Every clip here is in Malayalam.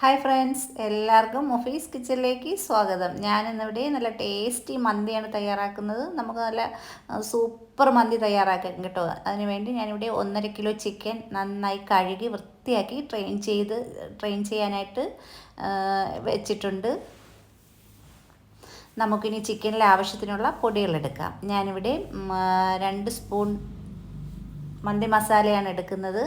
ഹായ് ഫ്രണ്ട്സ് എല്ലാവർക്കും മൊഫീസ് കിച്ചണിലേക്ക് സ്വാഗതം. ഞാൻ ഇന്നിവിടെ നല്ല ടേസ്റ്റി മന്തിയാണ് തയ്യാറാക്കുന്നത്. നമുക്ക് നല്ല സൂപ്പർ മന്തി തയ്യാറാക്കാം കേട്ടോ. അതിനുവേണ്ടി ഞാനിവിടെ ഒന്നര കിലോ ചിക്കൻ നന്നായി കഴുകി വൃത്തിയാക്കി ട്രെയിൻ ചെയ്ത് ട്രെയിൻ ചെയ്യാനായിട്ട് വെച്ചിട്ടുണ്ട്. നമുക്കിനി ചിക്കനിൽ ആവശ്യത്തിനുള്ള പൊടികളെടുക്കാം ഞാനിവിടെ രണ്ട് സ്പൂൺ മന്തി മസാലയാണ് എടുക്കുന്നത്.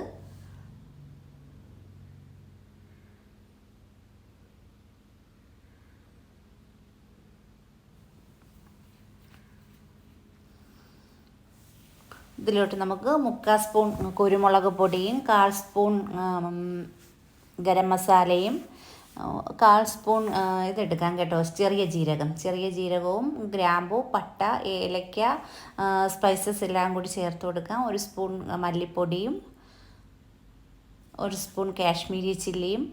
ഇതിലോട്ട് നമുക്ക് മുക്കാൽ സ്പൂൺ കുരുമുളക് പൊടിയും കാൽ സ്പൂൺ ഗരം മസാലയും കാൽ സ്പൂൺ ഇതെടുക്കാം കേട്ടോ. ചെറിയ ജീരകം. ചെറിയ ജീരകവും ഗ്രാമ്പു പട്ട ഏലക്ക സ്പൈസസ് എല്ലാം കൂടി ചേർത്ത് കൊടുക്കാം. ഒരു സ്പൂൺ മല്ലിപ്പൊടിയും ഒരു സ്പൂൺ കാശ്മീരി ചില്ലിയും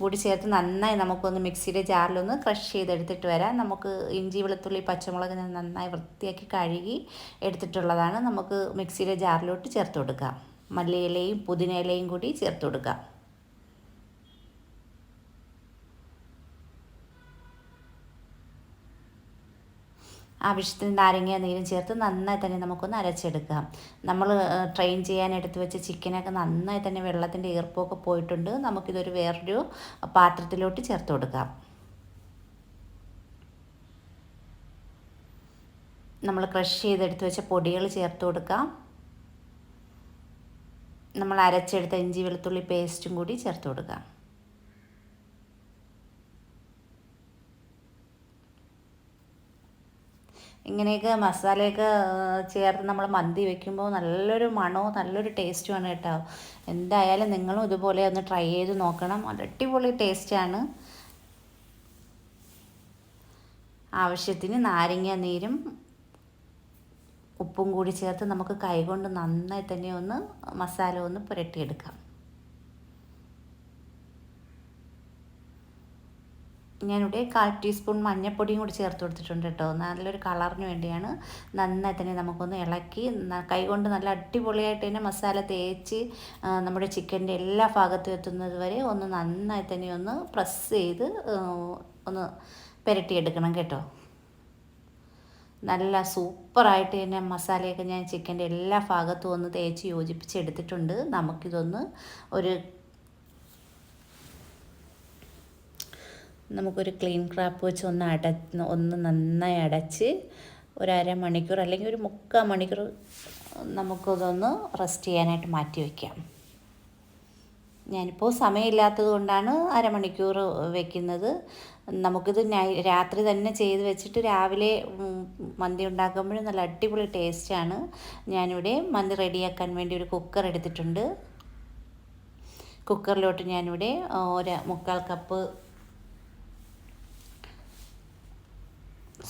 കൂടി ചേർത്ത് നന്നായി നമുക്കൊന്ന് മിക്സിയുടെ ജാറിലൊന്ന് ക്രഷ് ചെയ്തെടുത്തിട്ട് വരാം. നമുക്ക് ഇഞ്ചി വെളുത്തുള്ളി പച്ചമുളക് നന്നായി വൃത്തിയാക്കി കഴുകി എടുത്തിട്ടുള്ളതാണ്. നമുക്ക് മിക്സിയുടെ ജാറിലോട്ട് ചേർത്ത് കൊടുക്കാം. മല്ലിയിലയും പുതിനയിലയും കൂടി ചേർത്ത് കൊടുക്കാം. ആവശ്യത്തിന് നാരങ്ങ നീരും ചേർത്ത് നന്നായി തന്നെ നമുക്കൊന്ന് അരച്ചെടുക്കാം. നമ്മൾ ട്രെയിൻ ചെയ്യാൻ എടുത്തു വെച്ച ചിക്കനൊക്കെ നന്നായി തന്നെ വെള്ളത്തിന്റെ ഈർപ്പമൊക്കെ പോയിട്ടുണ്ട്. നമുക്കിതൊരു വേറൊരു പാത്രത്തിലോട്ട് ചേർത്ത് കൊടുക്കാം. നമ്മൾ ക്രഷ് ചെയ്തെടുത്ത് വെച്ച പൊടികൾ ചേർത്ത് കൊടുക്കാം. നമ്മൾ അരച്ചെടുത്ത ഇഞ്ചി വെളുത്തുള്ളി പേസ്റ്റും കൂടി ചേർത്ത് കൊടുക്കാം. ഇങ്ങനെയൊക്കെ മസാലയൊക്കെ ചേർത്ത് നമ്മൾ മന്തി വെക്കുമ്പോൾ നല്ലൊരു മണവും നല്ലൊരു ടേസ്റ്റുമാണ് കേട്ടോ. എന്തായാലും നിങ്ങളും ഇതുപോലെ ഒന്ന് ട്രൈ ചെയ്ത് നോക്കണം. അടിപൊളി ടേസ്റ്റാണ് ആവശ്യത്തിന് നാരങ്ങ നീരും ഉപ്പും കൂടി ചേർത്ത് നമുക്ക് കൈകൊണ്ട് നന്നായി തന്നെ ഒന്ന് മസാല ഒന്ന് പുരട്ടിയെടുക്കാം. ഞാനിവിടെ കാൽ ടീസ്പൂൺ മഞ്ഞൾപ്പൊടിയും കൂടി ചേർത്ത് കൊടുത്തിട്ടുണ്ട് കേട്ടോ. നല്ലൊരു കളറിന് വേണ്ടിയാണ്. നന്നായി തന്നെ നമുക്കൊന്ന് ഇളക്കി കൈകൊണ്ട് നല്ല അടിപൊളിയായിട്ട് തന്നെ മസാല തേച്ച് നമ്മുടെ ചിക്കന്റെ എല്ലാ ഭാഗത്തും എത്തുന്നത് വരെ ഒന്ന് നന്നായി തന്നെ ഒന്ന് പ്രസ് ചെയ്ത് ഒന്ന് പുരട്ടിയെടുക്കണം കേട്ടോ. നല്ല സൂപ്പറായിട്ട് തന്നെ മസാലയൊക്കെ ഞാൻ ചിക്കന്റെ എല്ലാ ഭാഗത്തും ഒന്ന് തേച്ച് യോജിപ്പിച്ചെടുത്തിട്ടുണ്ട് നമുക്കിതൊന്ന് ഒരു നമുക്കൊരു ക്ലീൻ ക്രാപ്പ് വെച്ച് ഒന്ന് അട ഒന്ന് നന്നായി അടച്ച് ഒരു അരമണിക്കൂർ അല്ലെങ്കിൽ ഒരു മുക്കാൽ മണിക്കൂർ നമുക്കതൊന്ന് റെസ്റ്റ് ചെയ്യാനായിട്ട് മാറ്റി വയ്ക്കാം ഞാനിപ്പോൾ സമയമില്ലാത്തത് കൊണ്ടാണ് അരമണിക്കൂർ വെക്കുന്നത്. നമുക്കിത് രാത്രി തന്നെ ചെയ്ത് വെച്ചിട്ട് രാവിലെ മന്തി ഉണ്ടാക്കുമ്പോഴും നല്ല അടിപൊളി ടേസ്റ്റാണ് ഞാനിവിടെ മന്തി റെഡിയാക്കാൻ വേണ്ടി ഒരു കുക്കർ എടുത്തിട്ടുണ്ട്. കുക്കറിലോട്ട് ഞാനിവിടെ ഒരു മുക്കാൽ കപ്പ്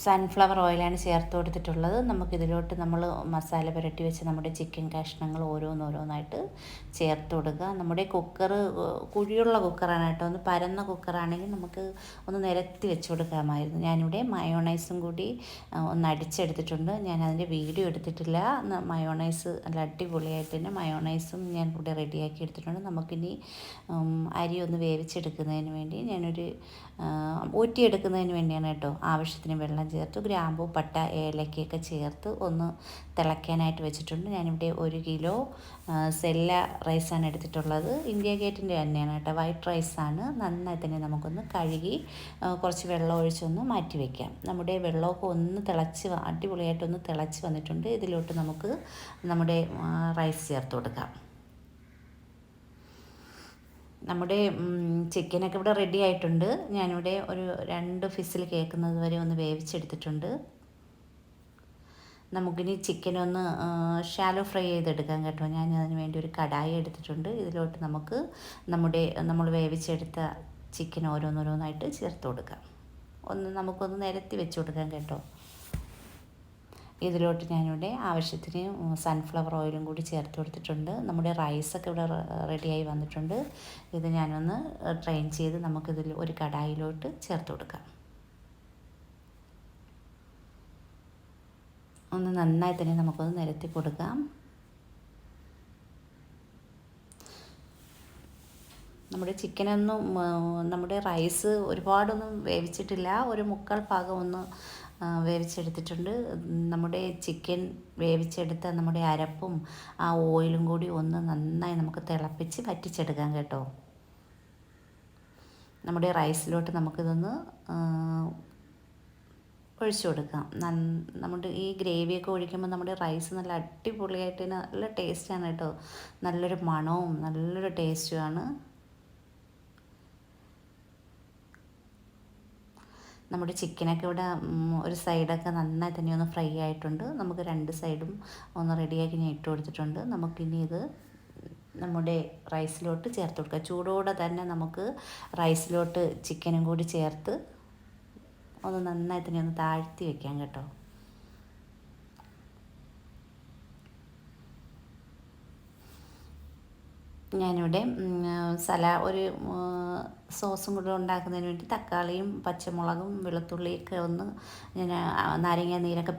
സൺഫ്ലവർ ഓയിലാണ് ചേർത്ത് കൊടുത്തിട്ടുള്ളത്. നമുക്കിതിലോട്ട് നമ്മൾ മസാല പുരട്ടി വെച്ച് നമ്മുടെ ചിക്കൻ കഷ്ണങ്ങൾ ഓരോന്നോരോന്നായിട്ട് ചേർത്ത് കൊടുക്കുക. നമ്മുടെ കുക്കർ കുഴിയുള്ള കുക്കറാണ് കേട്ടോ. ഒന്ന് പരന്ന കുക്കറാണെങ്കിൽ നമുക്ക് ഒന്ന് നിരത്തി വെച്ച് കൊടുക്കാമായിരുന്നു. ഞാനിവിടെ മയോണൈസും കൂടി ഒന്ന് അടിച്ചെടുത്തിട്ടുണ്ട്. ഞാൻ അതിന്റെ വീഡിയോ എടുത്തിട്ടില്ല. മയോണൈസ് നല്ല അടിപൊളിയായിട്ട് തന്നെ മയോണൈസും ഞാൻ ഇവിടെ റെഡിയാക്കി എടുത്തിട്ടുണ്ട്. നമുക്കിനി അരി ഒന്ന് വേവിച്ചെടുക്കുന്നതിന് വേണ്ടി ഞാനൊരു ഊറ്റിയെടുക്കുന്നതിന് വേണ്ടിയാണ് കേട്ടോ ആവശ്യത്തിന് വെള്ളം ചേർത്ത്. ഗ്രാമ്പു പട്ട ഏലക്കയൊക്കെ ചേർത്ത് ഒന്ന് തിളയ്ക്കാനായിട്ട് വെച്ചിട്ടുണ്ട്. ഞാനിവിടെ ഒരു കിലോ സെല്ല റൈസാണ് എടുത്തിട്ടുള്ളത്. ഇന്ത്യ ഗേറ്റിന്റെ തന്നെയാണ് കേട്ടോ. വൈറ്റ് റൈസാണ്. നന്നായി തന്നെ നമുക്കൊന്ന് കഴുകി കുറച്ച് വെള്ളം ഒഴിച്ചൊന്ന് മാറ്റി വയ്ക്കാം നമ്മുടെ വെള്ളമൊക്കെ ഒന്ന് തിളച്ച് അടിപൊളിയായിട്ടൊന്ന് തിളച്ച് വന്നിട്ടുണ്ട്. ഇതിലോട്ട് നമുക്ക് നമ്മുടെ റൈസ് ചേർത്ത് കൊടുക്കാം. നമ്മുടെ ചിക്കനൊക്കെ ഇവിടെ റെഡി ആയിട്ടുണ്ട്. ഞാനിവിടെ ഒരു രണ്ട് ഫിസിൽ കേൾക്കുന്നത് വരെ ഒന്ന് വേവിച്ചെടുത്തിട്ടുണ്ട്. നമുക്കിനി ചിക്കൻ ഒന്ന് ഷാലോ ഫ്രൈ ചെയ്തെടുക്കാം കേട്ടോ. ഞാൻ അതിന് വേണ്ടി ഒരു കടായി എടുത്തിട്ടുണ്ട്. ഇതിലോട്ട് നമുക്ക് നമ്മുടെ നമ്മൾ വേവിച്ചെടുത്ത ചിക്കൻ ഓരോന്നോരോന്നായിട്ട് ചേർത്ത് കൊടുക്കാം. ഒന്ന് നമുക്കൊന്ന് നിരത്തി വെച്ച് കൊടുക്കാം കേട്ടോ. ഇതിലോട്ട് ഞാനിവിടെ ആവശ്യത്തിന് സൺഫ്ലവർ ഓയിലും കൂടി ചേർത്ത് കൊടുത്തിട്ടുണ്ട്. നമ്മുടെ റൈസൊക്കെ ഇവിടെ റെഡിയായി വന്നിട്ടുണ്ട്. ഇത് ഞാനൊന്ന് ട്രെയിൻ ചെയ്ത് നമുക്കിതിൽ ഒരു കടായിലോട്ട് ചേർത്ത് കൊടുക്കാം. ഒന്ന് നന്നായി തന്നെ നമുക്കൊന്ന് നിരത്തി കൊടുക്കാം. നമ്മുടെ ചിക്കനൊന്നും നമ്മുടെ റൈസ് ഒരുപാടൊന്നും വേവിച്ചിട്ടില്ല. ഒരു മുക്കാൽ ഭാഗം ഒന്ന് വേവിച്ചെടുത്തിട്ടുണ്ട്. നമ്മുടെ ചിക്കൻ വേവിച്ചെടുത്ത നമ്മുടെ അരപ്പും ആ ഓയിലും കൂടി ഒന്ന് നന്നായി നമുക്ക് തിളപ്പിച്ച് വറ്റിച്ചെടുക്കാം കേട്ടോ. നമ്മുടെ റൈസിലോട്ട് നമുക്കിതൊന്ന് ഒഴിച്ചു കൊടുക്കാം. നമ്മുടെ ഈ ഗ്രേവിയൊക്കെ ഒഴിക്കുമ്പോൾ നമ്മുടെ റൈസ് നല്ല അടിപൊളിയായിട്ട് നല്ല ടേസ്റ്റാണ് കേട്ടോ. നല്ലൊരു മണവും നല്ലൊരു ടേസ്റ്റുമാണ്. നമ്മുടെ ചിക്കനൊക്കെ ഇവിടെ ഒരു സൈഡൊക്കെ നന്നായി തന്നെ ഒന്ന് ഫ്രൈ ആയിട്ടുണ്ട്. നമുക്ക് രണ്ട് സൈഡും ഒന്ന് റെഡിയാക്കി ഞാൻ ഇട്ട് കൊടുത്തിട്ടുണ്ട്. നമുക്കിനി ഇത് നമ്മുടെ റൈസിലോട്ട് ചേർത്ത് കൊടുക്കുക ചൂടോടെ തന്നെ നമുക്ക് റൈസിലോട്ട് ചിക്കനും കൂടി ചേർത്ത് ഒന്ന് നന്നായി തന്നെ ഒന്ന് താഴ്ത്തി വെക്കാം കേട്ടോ. ഞാനിവിടെ സല ഒരു സോസും കൂടെ ഉണ്ടാക്കുന്നതിന് വേണ്ടി തക്കാളിയും പച്ചമുളകും വെളുത്തുള്ളിയൊക്കെ ഒന്ന് ഞാൻ നാരങ്ങ നീരൊക്കെ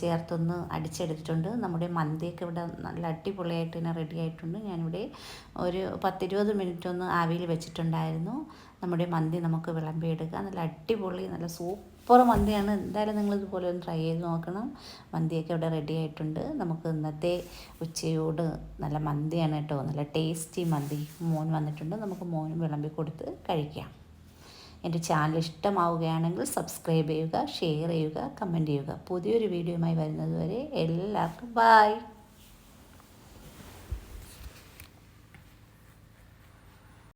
ചേർത്തൊന്ന് അടിച്ചെടുത്തിട്ടുണ്ട്. നമ്മുടെ മന്തിയൊക്കെ ഇവിടെ നല്ല അടിപൊളിയായിട്ട് തന്നെ റെഡി ആയിട്ടുണ്ട്. ഞാനിവിടെ ഒരു പത്തിരുപത് മിനിറ്റ് ഒന്ന് ആവിയിൽ വെച്ചിട്ടുണ്ടായിരുന്നു. നമ്മുടെ മന്തി നമുക്ക് വിളമ്പിയെടുക്കാം. നല്ല അടിപൊളി നല്ല സൂപ്പർ മന്തിയാണ്. എന്തായാലും നിങ്ങൾ ഇതുപോലെ ഒന്ന് ട്രൈ ചെയ്ത് നോക്കണം. മന്തിയൊക്കെ ഇവിടെ റെഡി ആയിട്ടുണ്ട്. നമുക്ക് ഇന്നത്തെ ഉച്ചയോട് നല്ല മന്തിയാണ് കേട്ടോ. നല്ല ടേസ്റ്റി മന്തി മോൻ വന്നിട്ടുണ്ട്. നമുക്ക് മോനും വിളമ്പി കൊടുത്ത് കഴിക്കാം. എന്റെ ചാനൽ ഇഷ്ടമാവുകയാണെങ്കിൽ സബ്സ്ക്രൈബ് ചെയ്യുക ഷെയർ ചെയ്യുക കമന്റ് ചെയ്യുക. പുതിയൊരു വീഡിയോയുമായി വരുന്നത് വരെ എല്ലാവർക്കും ബായ്